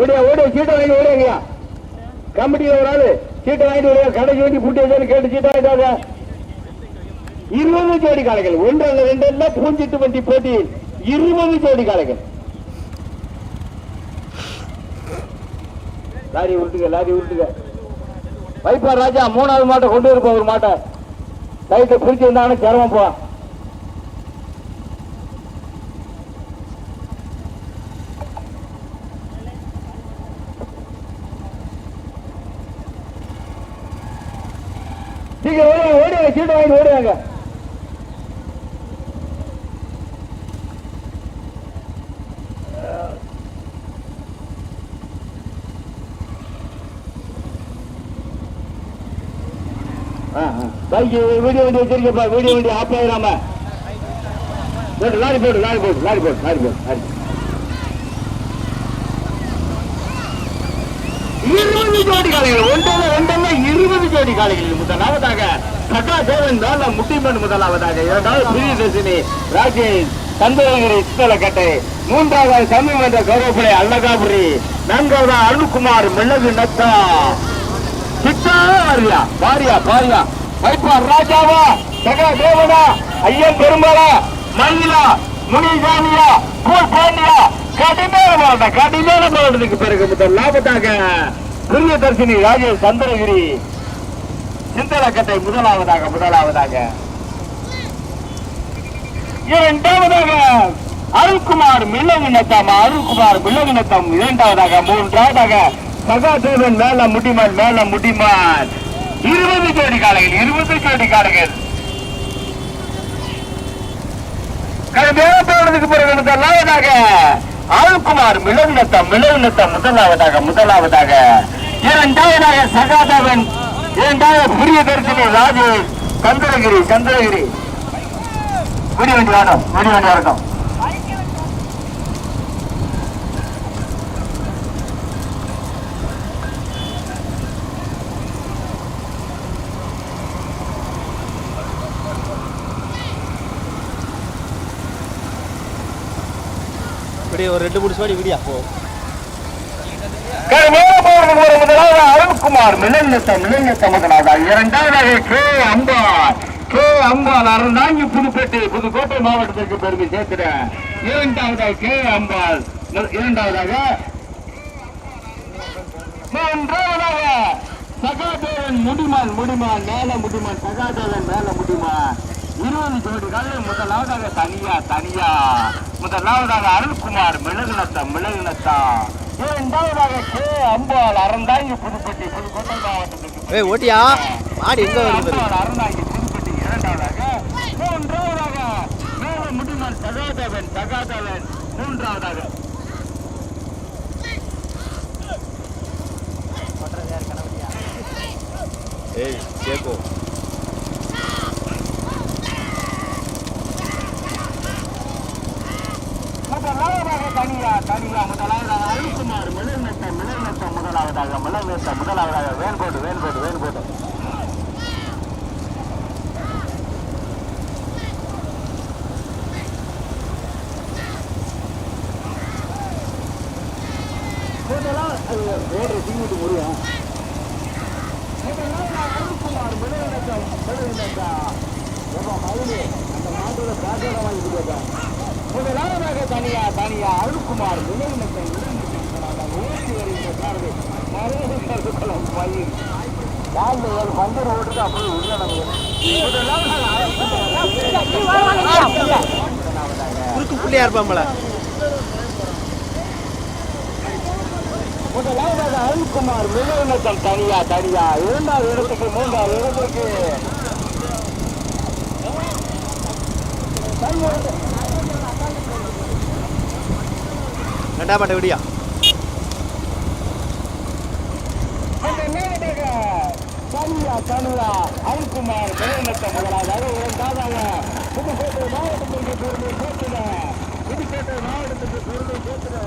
ஓடியா ஓடியா சீட்டை வாங்கி ஓடியாங்கய்யா கமிட்டியில் ஒரு ஆளு. சீட்டை வாங்கிட்டு ஓடியா கடைக்கு வேண்டி புட்டி வச்சாலும் கேட்டு சீட்டை வாங்கிட்டாங்க. இருபது ஜோடி காளைகள். ஒன்று அல்ல ரெண்டு அல்ல பூஞ்சிட்டு வண்டி போட்டி. இருபது ஜோடி காளைகள். லாரி உருட்டுங்க லாரி உருட்டுங்க. வைப்பார் ராஜா மூணாவது மாட்டை கொண்டு இருப்போம் ஒரு மாட்டை. லைட்டை பிரிச்சு இருந்தாங்கன்னா சிரமம் போ ஓடுங்க சீட்டு வாங்கி ஓடுவாங்க பைக் வீடியோ வண்டி வச்சிருக்கப்பா வீடியோ வண்டி ஆஃப் ஆயிடாம போட்டு லாரி போட்டு லாரி போட்டு லாரி போட்டு லாரி போட்டு லாரி இருபது ஜோடி காலைகள் ஒன்றல்ல ஒன்றல்ல இருபது ஜோடி காளைகள் முதலாவதாக கட்டா தேவன் நான் முட்டிமன் முதலாவதாக. இரண்டாவது பிரியதர்சினி ராஜேஷ் சந்திரகிரி சித்தலக்கட்டை. மூன்றாவது சமீபந்த கௌரவப்படை அல்லகாபுரி நான்காவது அருண்குமார் மிளகு நத்தா. சித்தா வாரியா வாரியா பாரியா. வைப்பார் ராஜாவா சகா தேவனா ஐயன் பெருமாளா மயிலா முனிசாமியா பூல் பாண்டியா கடுமையான மாவட்டம் கடுமையான பிறகு முதல் லாபத்தாக பிரியதர்சினி ராஜேஷ் சந்திரகிரி சிந்தலக்கட்டை முதலாவதாக முதலாவதாக. இரண்டாவதாக அருள்குமார் மில்லவினத்தம் அருள்குமார் மில்லவினத்தம் இரண்டாவதாக மூன்றாவதாக சகாதேவன் மேல முடிமான் மேல முடிமான். இருபது ஜோடி காலைகள் இருபது ஜோடி காலைகள் கடுமையான போனதுக்கு பிறகு முதலாவதாக அருள்குமார் மிளவினத்தம் மிளவினத்தம் முதலாவதாக முதலாவதாக. இரண்டாவதாக சகாதேவன் இரண்டாவது புரிய தரிசனி ராஜேஷ் சந்திரகிரி சந்திரகிரி வெடி வண்டி வேணும் வெடி வண்டி வரட்டும் ஒரு ரெண்டு மூணு சோடி விடியா போ. முதலாவது சிவகுமார் மிளநிலத்தம் மிளநிலத்தம் முதலாவதா இரண்டாவதாக கே அம்பாள். கே அம்பாள் அறந்தாங்கி புதுப்பேட்டை புதுக்கோட்டை மாவட்டத்திற்கு பெருமை சேர்க்கிறேன் இரண்டாவதாக கே அம்பாள். இரண்டாவதாக மூன்றாவதாக சகாதேவன் முடிமான் முடிமான் மேல முடிமான் சகாதேவன் மேல முடிமான். இருபது ஜோடிகள் முதலாவதாக தனியா தனியா. முதலாவதாக அருள்குமார் மிளகுலத்தா மிளகுலத்தா இரண்டாவதாக அம்பாள் அறந்தாங்கி புதுப்பட்டி புதுக்கோட்டை மாவட்டத்துக்கு. ஏய் ஓட்டியா? மாடு எங்க வருது அறந்தாங்கி புதுப்பட்டி இரண்டாவதாக மூன்றாவதாக மேல முடிமான் சகாதேவன் சகாதேவன் மூன்றாவதாக. ஏய் கேக்கோ முதலாவதாக தனியா தனியா முதலாவதாக அருள்குமார் மிளநத்தம் மிளநத்தம் முதலாவதாக மிளநத்தம் முதலாவதாக வேன்கோட்டு வேன்கோட்டு வேன்கோட்டு வேறு தீவிட்டு முடியும் அருள்குமார் மிளநத்தம் மிளநத்தம் ஏப்பா மயிலு அந்த மாட்டோட பேக்கோட வாங்கி கொடுப்பா முதலாவதாக தனியா தனியா அருள்குமார் நிலைநிலை ஓட்டி வருகின்ற சாரதி மருதம் பயிர் யாருல ஒரு பந்தர் ஓட்டுக்கு அப்படியே உள்ளடங்கு குறுக்கு புள்ளியா இருப்பாம்பல முதலாவதாக அருள்குமார் நிலைநிலம் தனியா தனியா இரண்டாவது இடத்துக்கு மூன்றாவது இடத்துக்கு. ரெண்டாம் மாட்டை விடியா. அந்த நேரடியாக தனியா தனியா அருள்குமார் இரண்டாவதாக புதுக்கோட்டை மாவட்டத்திற்கு பெருமை சேர்த்துட புதுக்கோட்டை மாவட்டத்திற்கு பெருமை சேர்த்துட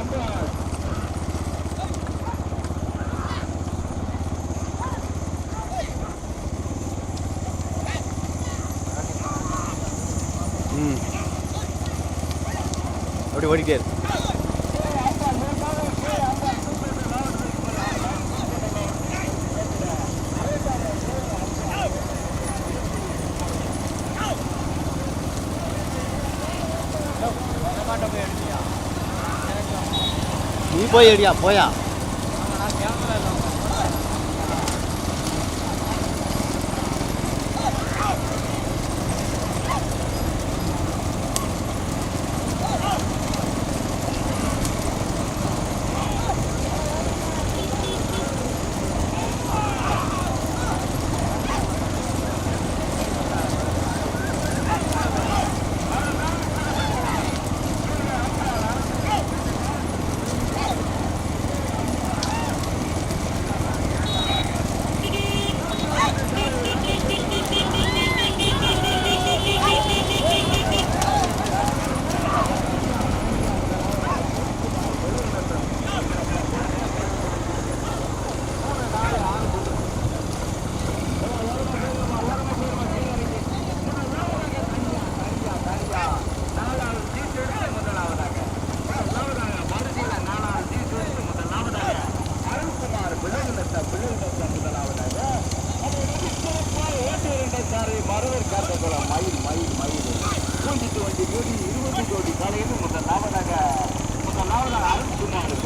அம்மா ஓடிட்டு ஓடிட்டே. இருக்கு நீ போய் அடியா போயா.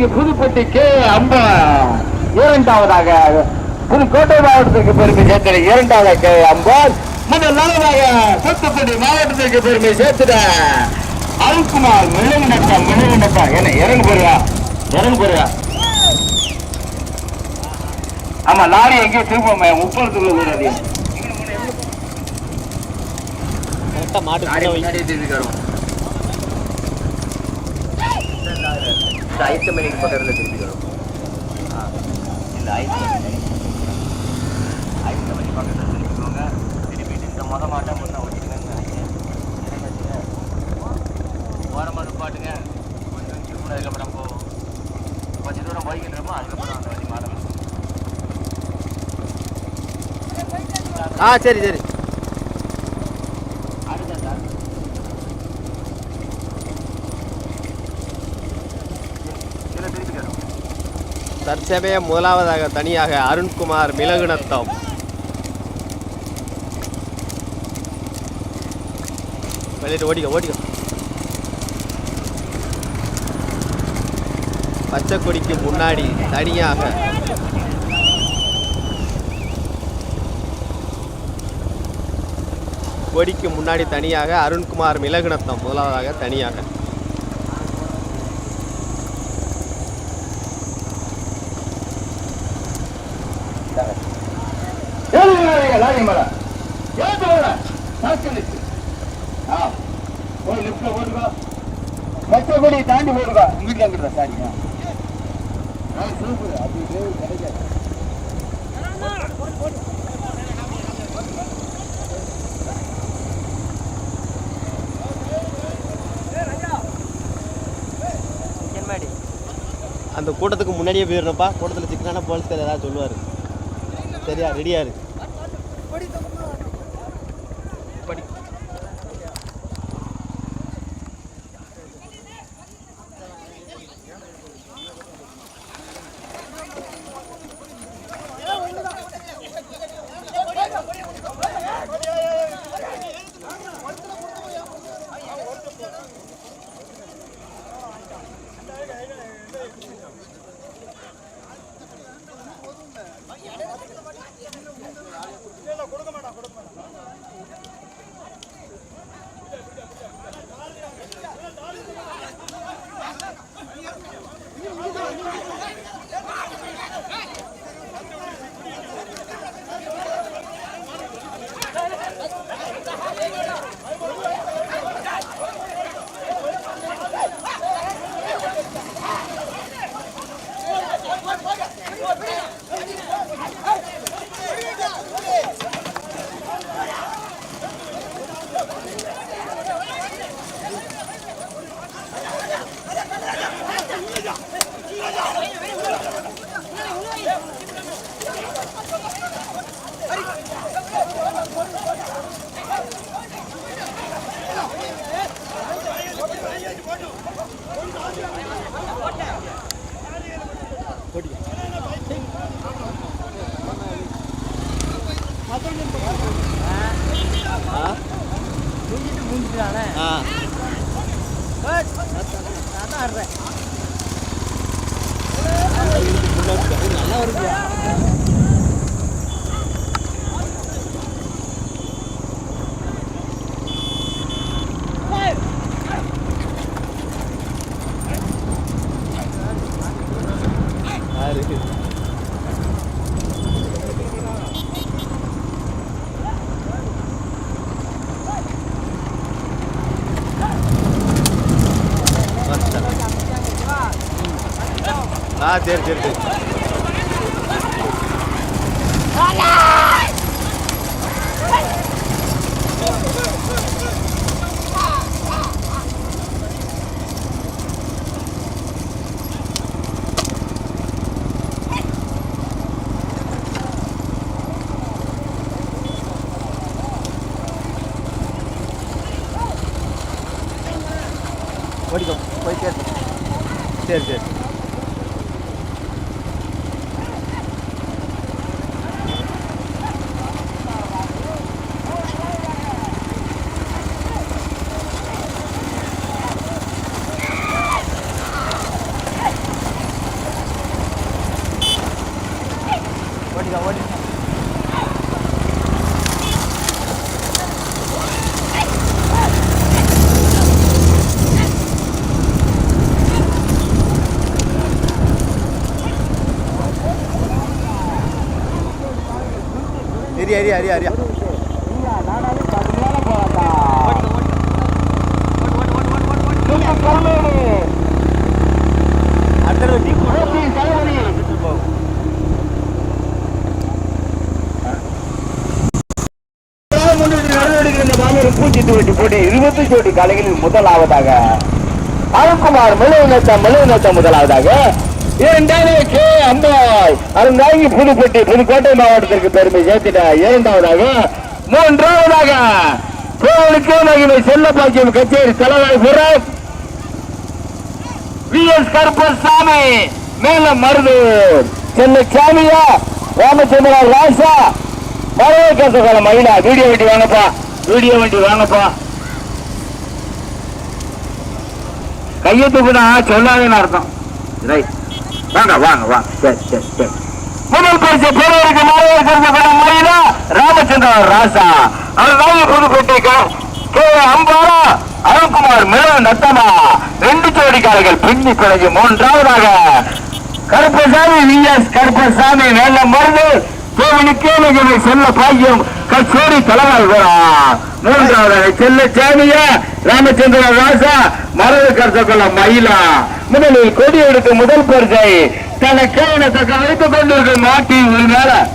அறந்தாங்கி புதுப்பட்டி கே அம்பாள் இரண்டாவதாக புதுக்கோட்டை மாவட்டத்துக்கு பெருமை சேர்த்திட இரண்டாவது கே அம்பாள் முதலாவதாக தூத்துக்குடி மாவட்டத்துக்கு பெருமை சேர்த்திட அருண்குமார் விளைநிலக்கம் விளைநிலக்கம் என்ன இறங்கு போறியா இறங்கு போறியா ஆமா லாரி எங்கேயோ திரும்ப முப்பதுக்குள்ள கூடாது மாட்டு லாரி பின்ன வை. முன்னாடியே திரும்பிக்கிறோம் ஐந்து மணிக்கு பக்கத்துல திரும்பிக்கிறோம் இல்ல ஐந்து மணி ஐந்து மணி பக்கத்துல திரும்பிக்கோங்க திரும்பி இந்த மொத மாட்டை முன்ன ஓட்டிக்கணும்னு நினைக்கிறேன். ஓரமாக நிப்பாட்டுங்க. கொஞ்சம் திரும்ப அதுக்கப்புறம் போவோம் கொஞ்சம் தூரம் போய்கிட்டு அதுக்கப்புறம் அந்த வண்டி மாறலாம் ஆ சரி சரி. தற்சமயம் முதலாவதாக தனியாக அருண்குமார் மிளகுநத்தம். வெளியிட்டு ஓடிக்க ஓடிக்க. பச்சை கொடிக்கு முன்னாடி தனியாக. கொடிக்கு முன்னாடி தனியாக அருண்குமார் மிளகுநத்தம் முதலாவதாக தனியாக. ஏழுங்க லாரி மேல. ஏத்து மேல சாக்கு நிச்சு ஆ போடுங்க மச்சபடி தாண்டி போடுங்க வீட்டுல இருக்கிற சாரிங்க அந்த கூட்டத்துக்கு முன்னாடியே போயிடணும்ப்பா. கூட்டத்தில் சிக்கனான போலீஸ்கார் ஏதாவது சொல்லுவார். சரியா ரெடியா இருக்கு. படி ஆ சரி சரி சரி. ஓடிக்கோ போய் கேட்டு. சரி சரி ஓடிக்கோ ஓடி அரியா எரி போட்டி இருபத்தி ஜோடி காலைகளில் முதலாவதாக அருண்குமார் முதலாவதாக இரண்டாவது கே அம்பாய் அருந்தாங்கி புதுப்பட்டி புதுக்கோட்டை மாவட்டத்திற்கு பெருமை சேர்த்திட்ட இரண்டாவதாக மூன்றாவதாக கோவிலுக்கு செல்ல செல்லப்பாக்கியம் கச்சேரி தலைவர் வி. எஸ். கருப்பசாமி மேலும் மருதூர். சென்னை சாமியா ராமச்சந்திரா ராசா. மரவேக்கசகால மயிலா வீடியோ வண்டி வாங்கப்பா வீடியோ வண்டி வாங்கப்பா. கையை தூக்குனா சொல்லாதேன்னு அர்த்தம். ரைட் வாங்க வாங்க வாங்க. சரி சரி சரி. முதல் பரிசு பெரியவருக்கு மரவேக்கசகால மகிழா ராமச்சந்திரா ராசா. வாங்கி புதுக்கோட்டை கே. அம்பாரா அருண்குமார் மிளகு நத்தமா. ரெண்டு ஜோடிக்காரர்கள் பின்னி பிறகு மூன்றாவதாக. கருப்பசாமி வி. எஸ். கருப்பசாமி நல்ல மருந்து. கோவிலுக்கே செல்ல பாக்கியம் கச்சேரி தலைவர் வரா. மூன்றாவதாக செல்ல சாமியா ராமச்சந்திர ராசா. மரது கருத்தக்குள்ள மயிலா. முதலில் கொடி எடுக்கும் முதல் பரிசை தனக்கான தக்க வைத்துக் கொண்டிருக்கும் நாட்டின் ஒரு மேல.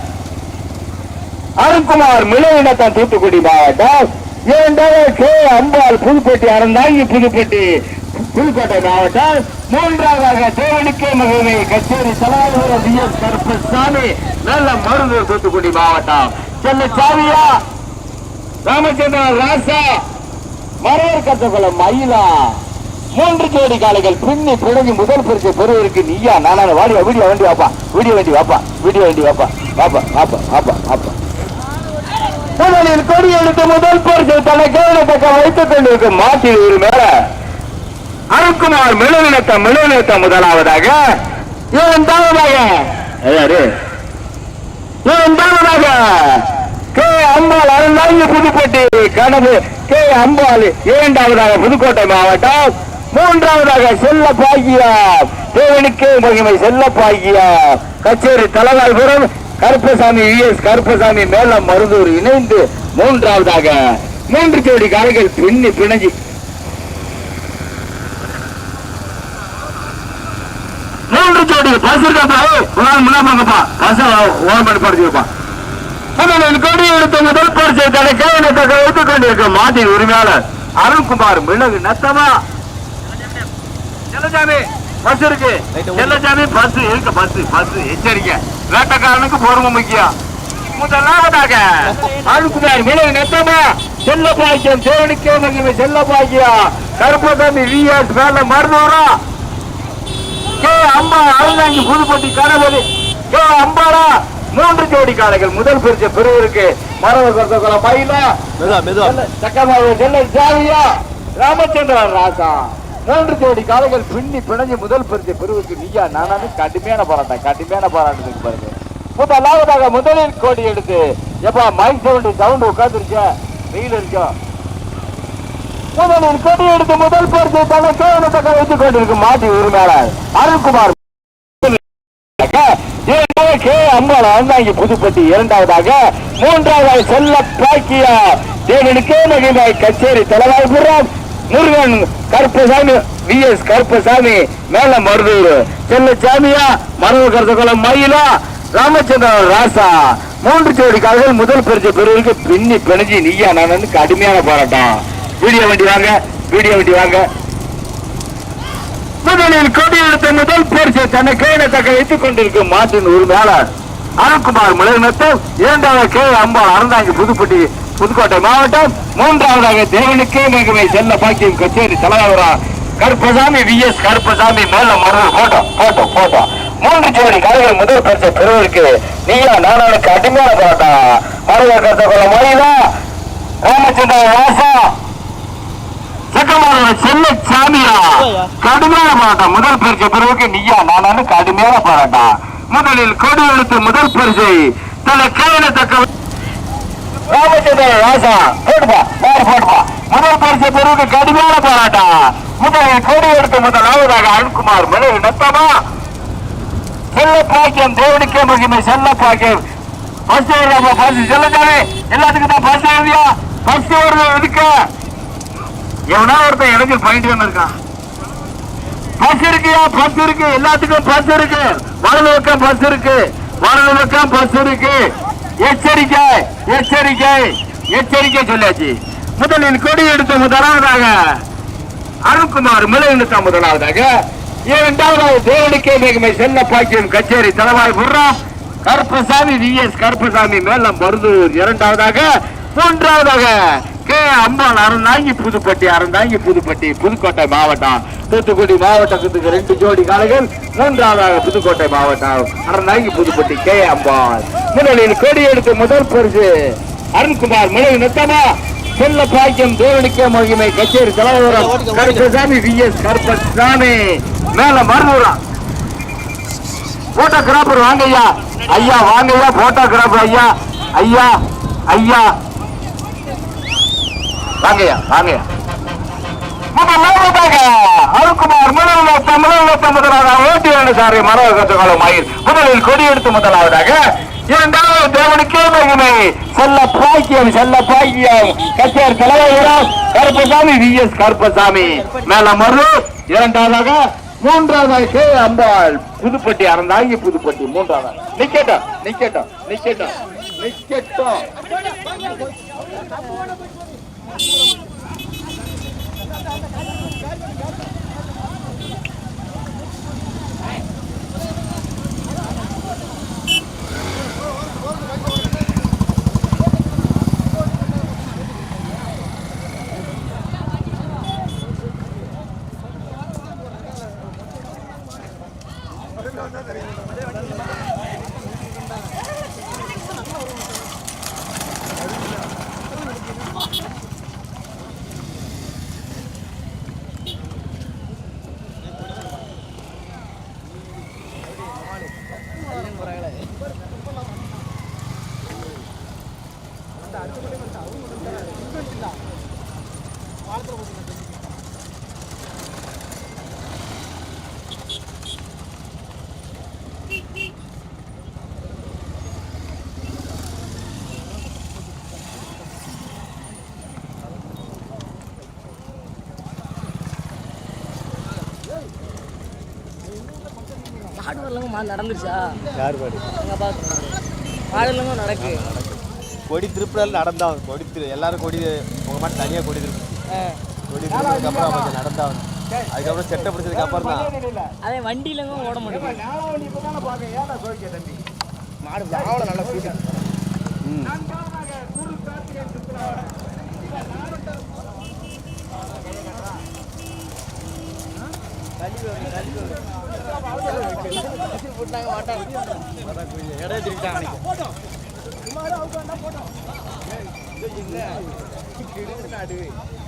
அருண்குமார் மிளவினத்தான் தூத்துக்குடி மாவட்டம். இரண்டாவது கே அம்பாள் புதுப்பட்டி அறந்தாங்கி புதுப்பட்டி புதுக்கோட்டை மாவட்டம். மூன்றாவதாக தேவனுக்கே மகிமை கச்சேரி தலைவர் வி. எஸ். கருப்பசாமி. நல்ல மருந்து தூத்துக்குடி மாவட்டம். சென்னை சாமியா. ராமச்சந்திரன் ராசா. மரவர் கத்தகுளம் மயிலா. மூன்று ஜோடி காளைகள் பின்னி பிறகு முதல் பரிசு பெறுவதற்கு நீயா? நானா வாடி வீடியோ வண்டி வாப்பா. வீடியோ வண்டி வாப்பா. வீடியோ வண்டி வாப்பா. வாப்பா வாப்பா வாப்பா வாப்பா. முதலில் கொடி எடுத்து முதல் பரிசு தன்னை கவனத்தக்க வைத்துக் கொண்டிருக்கும் மாட்டில் ஒரு மேல. அருண்குமார் மெழுவினத்த மெழுவினத்த முதலாவதாக. இரண்டாவதாக யாரு? இரண்டாவதாக கே அம்பாள் அருந்தாங்கி புதுக்கோட்டை கனவு. கே அம்பாள் இரண்டாவதாக புதுக்கோட்டை மாவட்டம். மூன்றாவதாக செல்ல பாக்கியா தேவனுக்கே மகிமை செல்ல பாக்கியா கச்சேரி தலைவாழ்புரம் கருப்பசாமி எஸ் கருப்பசாமி மேலம் மருதூர் இணைந்து மூன்றாவதாக மூன்று ஜோடி காலைகள் பின்னி பிணைஞ்சி. மூன்று ஜோடி பஸ் இருக்காப்பா முன்னாப்பா பஸ் ஓரம் பண்ணி படிச்சுப்பா கொடி எடுத்த முதல் பரிசை தன்னை கேவலத்தக்க வைத்துக் கொண்டிருக்கும் மாட்டின் உரிமையாளர் அருண்குமார் மிளகு நத்தமா. பஸ் இருக்கு. செல்லசாமி பஸ் இருக்கு பஸ் பஸ் எச்சரிக்கை. வேட்டக்காரனுக்கு பொறுமை முக்கியம். முதலாவதாக அருண்குமார் மிளகு நத்தமா. செல்ல பாக்கியம் தேவனுக்கே மகிமை செல்ல பாக்கியம் கருப்பசாமி மேல கே அம்பா அருந்தாங்கி புதுப்பட்டி கணபதி. கே அம்பாளா மூன்று ஜோடி காளைகள். முதல் பரிசு பெறுவதற்கு மரபு மெதுவா மெதுவா. சக்கரபாபு செல்ல ஜாவியா ராமச்சந்திரன் ராசா. மூன்று கோடி காலைகள் பின்னி பிணைஞ்சு முதல் பரிசு பெறுவதற்கு நீயா? நானானு கடுமையான போராட்டம் கடுமையான போராட்டத்துக்கு பாருங்க. முதலாவதாக முதலில் கோடி எடுத்து எப்பா மைக் சவுண்ட் சவுண்ட் உட்காந்துருக்க வெயில் இருக்கா முதலில் கோடி எடுத்து முதல் பரிசு தனக்கு தக்க வைத்துக் கொண்டிருக்கும் மாட்டி உரிமையாளர் அருண்குமார். கே அம்பாள் இங்க புதுப்பட்டி இரண்டாவதாக மூன்றாவது செல்ல பாக்கியா தேவனுக்கே மகிமாய் கச்சேரி தலைவாய்ப்புறான் முருகன் கருப்பசாமி வி எஸ் கருப்பசாமி மேல மருதூர். செல்லசாமியா மரபு கருத்தகுளம் மயிலா ராமச்சந்திரன் ராசா. மூன்று ஜோடி கால்கள் முதல் பரிசு பெறுவதற்கு பின்னி பிணைஞ்சி நீயா நான் கடுமையான போராட்டம். வீடியோ வண்டி வாங்க வீடியோ வண்டி வாங்க. முதலில் கொடி எடுத்த முதல் பரிசு தன்னை கையில தக்க வைத்துக் கொண்டிருக்கும் மாட்டின் உரிமையாளர் அருண்குமார் முளைநத்தம் இரண்டாவது கே அம்பாள் அறந்தாங்க புதுப்பட்டி புதுக்கோட்டை மாவட்டம் மூன்றாவதாக தேவனுக்கே மிகமை செல்ல பாக்கியம் கச்சேரி தலைவரா கருப்பசாமி வி எஸ் கருப்பசாமி மேல மருது போட்டோ போட்டோ போட்டோ. மூன்று ஜோடி காலைகள் முதல் பரிசை பெறுவதற்கு நீயா நானானுக்கு அடிமையான போட்டா மருத கருத்த கொள்ள மொழியில ராமச்சந்திர வாசா சக்கமான செல்ல சாமியா? கடுமையான போராட்டம். முதல் பரிசு பெறுவதற்கு நீயா நானு கடுமையான போராட்டம் முதலில் கொடி எடுத்து முதல் பரிசை தன கையில தக்க ராசா போட்டுப்பா போட்டுப்பா. முதல் பரிசு பிறகு கடுமையான போராட்டம். முதலில் கோடி எடுத்த முதலாவதாக அருண்குமார் முதல் நத்தமா செல்ல பாக்கியம் தேவனுக்கே மகிமை செல்ல பாக்கியம். Bus bus. செல்லதானே எல்லாத்துக்கும் தான் பஸ் எழுதியா பஸ் வருது எதுக்கு? எவனா ஒருத்தன் இடைஞ்சல் பாயிண்ட் ஒன்று இருக்கான். பஸ் இருக்குயா பஸ் இருக்கு. எல்லாத்துக்கும் பஸ் இருக்கு. வலது பக்கம் பஸ் இருக்கு. வலது பக்கம் பஸ் இருக்கு. எச்சரிக்கை எச்சரிக்கை எச்சரிக்கை சொல்லியாச்சு முதலில் கொடி எடுத்த முதலாவதாக அருண்குமார் மிளகுத்த முதலாவதாக. இரண்டாவது தேவனுக்கே மிகமை செல்ல பாக்கியம் கச்சேரி தலைவாய் புர்றாம் கருப்பசாமி வி எஸ் கருப்பசாமி மேலம் மருதூர் இரண்டாவதாக மூன்றாவதாக கே அம்பாள் அறந்தாங்கி புதுப்பட்டி அறந்தாங்கி புதுப்பட்டி புதுக்கோட்டை மாவட்டம். தூத்துக்குடி மாவட்டத்துக்கு ரெண்டு ஜோடி காலைகள் மூன்றாவதாக புதுக்கோட்டை மாவட்டம். அறந்தாங்கி புதுப்பட்டி கே அம்பாள். முதலில் கொடி எடுத்து முதல் பரிசு அருண்குமார் மிளகு நத்தமா செல்ல பாக்கியம் தேவனுக்கே மகிமை கச்சேரி தலைவரம் கருப்பசாமி வி எஸ் கருப்பசாமி. மேல மருதூரா போட்டோகிராபர் வாங்க ஐயா ஐயா வாங்க ஐயா போட்டோகிராபர் ஐயா. ஐயா ஐயா வாங்கய்யா வாங்கய்யா முதலாவதாக அருக்குமார் முதல்வர் தமிழக முதலாக ஓட்டி சாரி மரபு கத்துக்காலம் மயில். முதலில் கொடி எடுத்து முதலாவதாக இரண்டாவது தேவனுக்கே மகிமை செல்ல பாக்கியம் செல்ல பாக்கியம். கச்சேர் தலைவரம் கருப்பசாமி வி. எஸ். கருப்பசாமி. மேல மரு இரண்டாவதாக மூன்றாவதாக கே. அம்பாள். புதுப்பட்டி அறந்தாங்கி புதுப்பட்டி மூன்றாவதாக. நிக்கட்டும் நிக்கட்டும் நிக்கட்டும். நிக்கட்டும் மாடு வரலங்க நடந்துருச்சா? யார் பாடு? எங்கள் பார்த்து மாடு இல்லைங்க நடக்கு. கொடி திருப்பினால நடந்தான் கொடி திரு எல்லாரும் கொடி உங்க மட்டும் தனியாக கொடி திருப்பி. கொடி திருப்பினதுக்கு அப்புறம் கொஞ்சம் நடந்தான் அதுக்கப்புறம் செட்டை பிடிச்சதுக்கு அப்புறம் தான் அதே வண்டி இல்லைங்க ஓட மாட்டேங்குது மாடு அவ்வளோ நல்லா ஸ்பீடு ம் போட்டாங்க